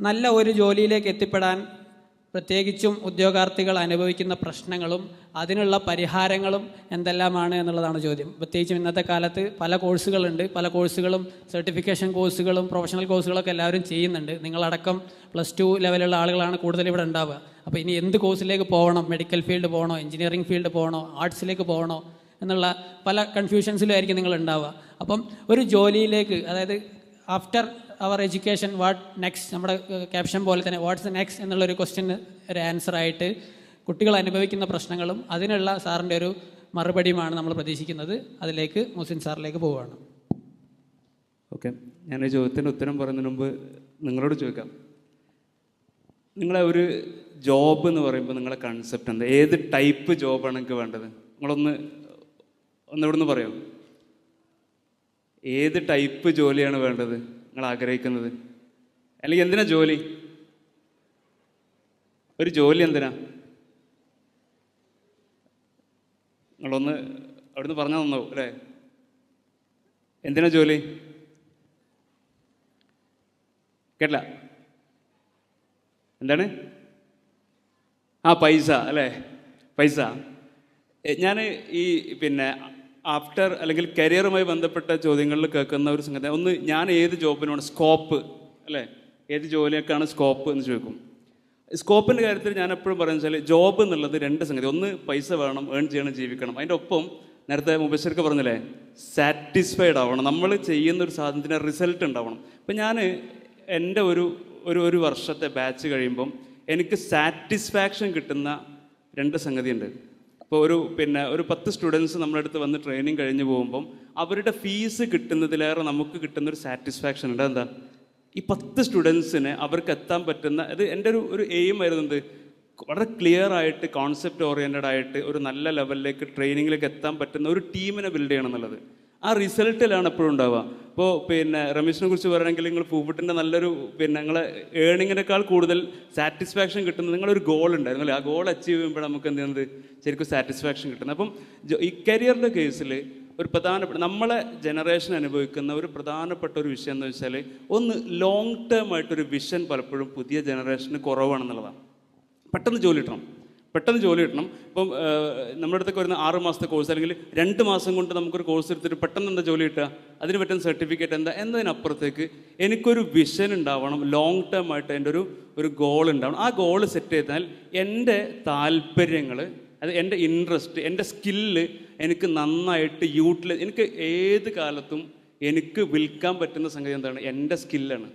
നല്ല ഒരു ജോലിയിലേക്ക് എത്തിപ്പെടാൻ പ്രത്യേകിച്ചും ഉദ്യോഗാർത്ഥികൾ അനുഭവിക്കുന്ന പ്രശ്നങ്ങളും അതിനുള്ള പരിഹാരങ്ങളും എന്തെല്ലാമാണ് എന്നുള്ളതാണ് ചോദ്യം. പ്രത്യേകിച്ചും ഇന്നത്തെ കാലത്ത് പല കോഴ്സുകളുണ്ട്. പല കോഴ്സുകളും സർട്ടിഫിക്കേഷൻ കോഴ്സുകളും പ്രൊഫഷണൽ കോഴ്സുകളൊക്കെ എല്ലാവരും ചെയ്യുന്നുണ്ട്. നിങ്ങളടക്കം പ്ലസ് ടു ലെവലുള്ള ആളുകളാണ് കൂടുതൽ ഇവിടെ ഉണ്ടാവുക. അപ്പോൾ ഇനി എന്ത് കോഴ്സിലേക്ക് പോകണം? മെഡിക്കൽ ഫീൽഡ് പോകണോ? എഞ്ചിനീയറിംഗ് ഫീൽഡ് പോകണോ? ആർട്സിലേക്ക് പോകണോ? എന്നുള്ള പല കൺഫ്യൂഷൻസിലും ആയിരിക്കും നിങ്ങൾ ഉണ്ടാവുക. അപ്പം ഒരു ജോലിയിലേക്ക് അതായത് after our education what next നമ്മുടെ ക്യാപ്ഷൻ പോലെ തന്നെ വാട്ട്സ് നെക്സ്റ്റ് എന്നുള്ളൊരു ക്വസ്റ്റ്യന് ഒരു ആൻസർ ആയിട്ട് കുട്ടികൾ അനുഭവിക്കുന്ന പ്രശ്നങ്ങളും അതിനുള്ള സാറിന്റെ ഒരു മറുപടിയുമാണ് നമ്മൾ പ്രതീക്ഷിക്കുന്നത്. അതിലേക്ക് മുസിൻ സാറിലേക്ക് പോവുകയാണ്. ഓക്കെ ഞാൻ ഈ ചോദ്യത്തിന് ഉത്തരം പറയുന്നതിന് മുമ്പ് നിങ്ങളോട് ചോദിക്കാം. നിങ്ങളെ ഒരു ജോബ് എന്ന് പറയുമ്പോൾ നിങ്ങളെ കൺസെപ്റ്റ് എന്താ? ഏത് ടൈപ്പ് ജോബാണ് നിങ്ങൾക്ക് വേണ്ടത്? നിങ്ങളൊന്ന് ഒന്ന് ഇവിടുന്ന് പറയോ? ഏത് ടൈപ്പ് ജോലിയാണ് വേണ്ടത്? നിങ്ങൾ ആഗ്രഹിക്കുന്നത് അല്ലെങ്കിൽ എന്തിനാ ജോലി? ഒരു ജോലി എന്തിനാ? നിങ്ങളൊന്ന് അവിടുന്ന് പറഞ്ഞാൽ നന്നാവും അല്ലേ? എന്തിനാ ജോലി? കേട്ടില്ല. എന്താണ്? ആ പൈസ അല്ലേ? പൈസ. ഞാൻ ഈ പിന്നെ ആഫ്റ്റർ അല്ലെങ്കിൽ കരിയറുമായി ബന്ധപ്പെട്ട ചോദ്യങ്ങളിൽ കേൾക്കുന്ന ഒരു സംഗതി. ഒന്ന് ഞാൻ ഏത് ജോബിനാണ് സ്കോപ്പ് അല്ലേ? ഏത് ജോലിയൊക്കെയാണ് സ്കോപ്പ് എന്ന് ചോദിക്കും. സ്കോപ്പിന്റെ കാര്യത്തിൽ ഞാൻ എപ്പോഴും പറയുന്നത് വെച്ചാൽ ജോബ് എന്നുള്ളത് രണ്ട് സംഗതി. ഒന്ന് പൈസ വേണം ഏൺ ചെയ്യണം ജീവിക്കണം. അതിന്റെ ഒപ്പം നേരത്തെ മുബശ്ശർക്ക് പറഞ്ഞില്ലേ സാറ്റിസ്ഫൈഡ് ആവണം. നമ്മൾ ചെയ്യുന്ന ഒരു സാധനത്തിന് റിസൾട്ട് ഉണ്ടാവണം. ഇപ്പം ഞാൻ എന്റെ ഒരു ഒരു ഒരു വർഷത്തെ ബാച്ച് കഴിയുമ്പം എനിക്ക് സാറ്റിസ്ഫാക്ഷൻ കിട്ടുന്ന രണ്ട് സംഗതിയുണ്ട്. ഇപ്പോൾ ഒരു പിന്നെ ഒരു പത്ത് സ്റ്റുഡൻസ് നമ്മുടെ അടുത്ത് വന്ന് ട്രെയിനിങ് കഴിഞ്ഞ് പോകുമ്പം അവരുടെ ഫീസ് കിട്ടുന്നതിലേറെ നമുക്ക് കിട്ടുന്ന ഒരു സാറ്റിസ്ഫാക്ഷൻ ഉണ്ട്. എന്താ ഈ പത്ത് സ്റ്റുഡൻസിന് അവർക്ക് എത്താൻ പറ്റുന്ന അത് എന്റെ ഒരു ഒരു എയിം ആയിരുന്നത് വളരെ ക്ലിയർ ആയിട്ട് കോൺസെപ്റ്റ് ഓറിയന്റഡ് ആയിട്ട് ഒരു നല്ല ലെവലിലേക്ക് ട്രെയിനിങ്ങിലേക്ക് എത്താൻ പറ്റുന്ന ഒരു ടീമിനെ ബിൽഡ് ചെയ്യണം എന്നുള്ളത്. ആ റിസൾട്ടിലാണ് എപ്പോഴും ഉണ്ടാവുക. ഇപ്പോൾ പിന്നെ റമേഷിനെ കുറിച്ച് പറയുകയാണെങ്കിൽ നിങ്ങൾ പൂവിട്ടിന്റെ നല്ലൊരു പിന്നെ നിങ്ങളെ ഏണിങ്ങിനേക്കാൾ കൂടുതൽ സാറ്റിസ്ഫാക്ഷൻ കിട്ടുന്നത് നിങ്ങളൊരു ഗോൾ ഉണ്ടായിരുന്നു അല്ലേ? ആ ഗോൾ അച്ചീവ് ചെയ്യുമ്പോൾ നമുക്ക് എന്ത് ചെയ്യുന്നത്? ശരിക്കും സാറ്റിസ്ഫാക്ഷൻ കിട്ടുന്നത്. അപ്പം ഈ കരിയറിന്റെ കേസിൽ ഒരു പ്രധാനപ്പെട്ട നമ്മളെ ജനറേഷൻ അനുഭവിക്കുന്ന ഒരു പ്രധാനപ്പെട്ട ഒരു വിഷയം എന്ന് വെച്ചാൽ ഒന്ന് ലോങ് ടേം ആയിട്ടൊരു വിഷൻ പലപ്പോഴും പുതിയ ജനറേഷന് കുറവാണെന്നുള്ളതാണ്. പെട്ടെന്ന് ജോലി കിട്ടണം. പെട്ടെന്ന് ജോലി കിട്ടണം. ഇപ്പം നമ്മുടെ അടുത്തൊക്കെ വരുന്ന ആറ് മാസത്തെ കോഴ്സ് അല്ലെങ്കിൽ രണ്ട് മാസം കൊണ്ട് നമുക്കൊരു കോഴ്സ് എടുത്തിട്ട് പെട്ടെന്ന് എന്താ ജോലി കിട്ടുക? അതിന് പറ്റുന്ന സർട്ടിഫിക്കറ്റ് എന്താ? എന്നതിനപ്പുറത്തേക്ക് എനിക്കൊരു വിഷൻ ഉണ്ടാവണം. ലോങ് ടേം ആയിട്ട് എന്റെ ഒരു ഒരു ഗോൾ ഉണ്ടാവണം. ആ ഗോൾ സെറ്റ് ചെയ്താൽ എന്റെ താല്പര്യങ്ങൾ അത് എന്റെ ഇൻട്രസ്റ്റ് എന്റെ സ്കില്ല് എനിക്ക് നന്നായിട്ട് യൂട്ടിലൈസ് എനിക്ക് ഏത് കാലത്തും എനിക്ക് വിൽക്കാൻ പറ്റുന്ന സംഗതി എന്താണ്? എന്റെ സ്കില്ലാണ്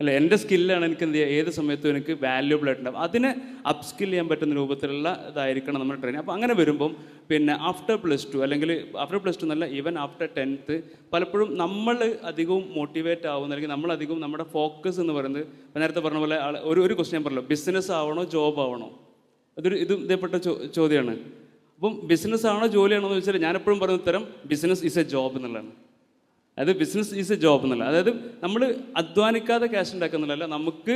അല്ല എന്റെ സ്കില്ലാണ് എനിക്ക് എന്ത് ചെയ്യുക ഏത് സമയത്തും എനിക്ക് വാല്യുബിൾ ആയിട്ടുണ്ടാവും. അതിനെ അപ്സ്കിൽ ചെയ്യാൻ പറ്റുന്ന രൂപത്തിലുള്ള ഇതായിരിക്കണം നമ്മുടെ ട്രെയിനിങ് അപ്പോൾ അങ്ങനെ വരുമ്പം പിന്നെ ആഫ്റ്റർ പ്ലസ് ടു അല്ലെങ്കിൽ ആഫ്റ്റർ പ്ലസ് ടു എന്നല്ല ഈവൻ ആഫ്റ്റർ ടെൻത്ത് പലപ്പോഴും നമ്മൾ അധികവും മോട്ടിവേറ്റ് ആവുന്ന അല്ലെങ്കിൽ നമ്മൾ നമ്മുടെ ഫോക്കസ് എന്ന് പറയുന്നത് നേരത്തെ പറഞ്ഞ പോലെ ഒരു ഒരു ക്വസ്റ്റ്യൻ പറഞ്ഞല്ലോ. ബിസിനസ് ആവണോ ജോബ് ആവണോ? അതൊരു ഇത് ഇതേപ്പെട്ട ചോദ്യമാണ് അപ്പം ബിസിനസ് ആണോ ജോലിയാണോ എന്ന് വെച്ചാൽ ഞാനെപ്പോഴും പറയുന്ന ഉത്തരം ബിസിനസ് ഈസ് എ ജോബ് എന്നുള്ളതാണ്. അത് ബിസിനസ് ഈസ് എ ജോബ് എന്നുള്ള അതായത് നമ്മൾ അധ്വാനിക്കാതെ ക്യാഷ് ഉണ്ടാക്കുന്നില്ല നമുക്ക്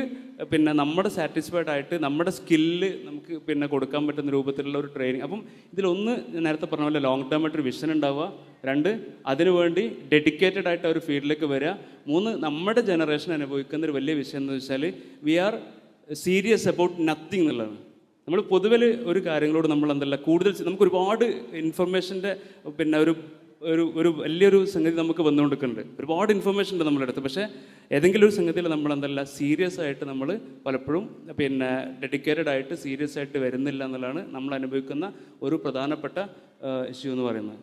പിന്നെ നമ്മുടെ സാറ്റിസ്ഫൈഡ് ആയിട്ട് നമ്മുടെ സ്കില്ല് നമുക്ക് പിന്നെ കൊടുക്കാൻ പറ്റുന്ന രൂപത്തിലുള്ള ഒരു ട്രെയിനിങ് അപ്പം ഇതിലൊന്ന് നേരത്തെ പറഞ്ഞ പോലെ ലോങ് ടേം ആയിട്ടൊരു വിഷൻ ഉണ്ടാവുക. രണ്ട് അതിനുവേണ്ടി ഡെഡിക്കേറ്റഡ് ആയിട്ട് ഒരു ഫീൽഡിലേക്ക് വരിക മൂന്ന് നമ്മുടെ ജനറേഷൻ അനുഭവിക്കുന്ന ഒരു വലിയ വിഷയം എന്ന് വെച്ചാൽ we are serious about nothing എന്നുള്ളതാണ് നമ്മൾ പൊതുവെ ഒരു കാര്യങ്ങളോട് നമ്മൾ എന്തല്ല കൂടുതൽ നമുക്ക് ഒരുപാട് ഇൻഫർമേഷന്റെ പിന്നെ ഒരു ഒരു ഒരു വലിയൊരു സംഗതി നമുക്ക് വന്നുകൊണ്ടിരിക്കുന്നുണ്ട്. ഒരുപാട് ഇൻഫർമേഷൻ ഉണ്ട് നമ്മുടെ അടുത്ത്. പക്ഷേ ഏതെങ്കിലും ഒരു സംഗതിയിൽ നമ്മൾ എന്തല്ല സീരിയസ് ആയിട്ട് നമ്മൾ പലപ്പോഴും പിന്നെ ഡെഡിക്കേറ്റഡ് ആയിട്ട് സീരിയസ് ആയിട്ട് വരുന്നില്ല എന്നുള്ളതാണ് നമ്മൾ അനുഭവിക്കുന്ന ഒരു പ്രധാനപ്പെട്ട ഇഷ്യൂ എന്ന് പറയുന്നത്.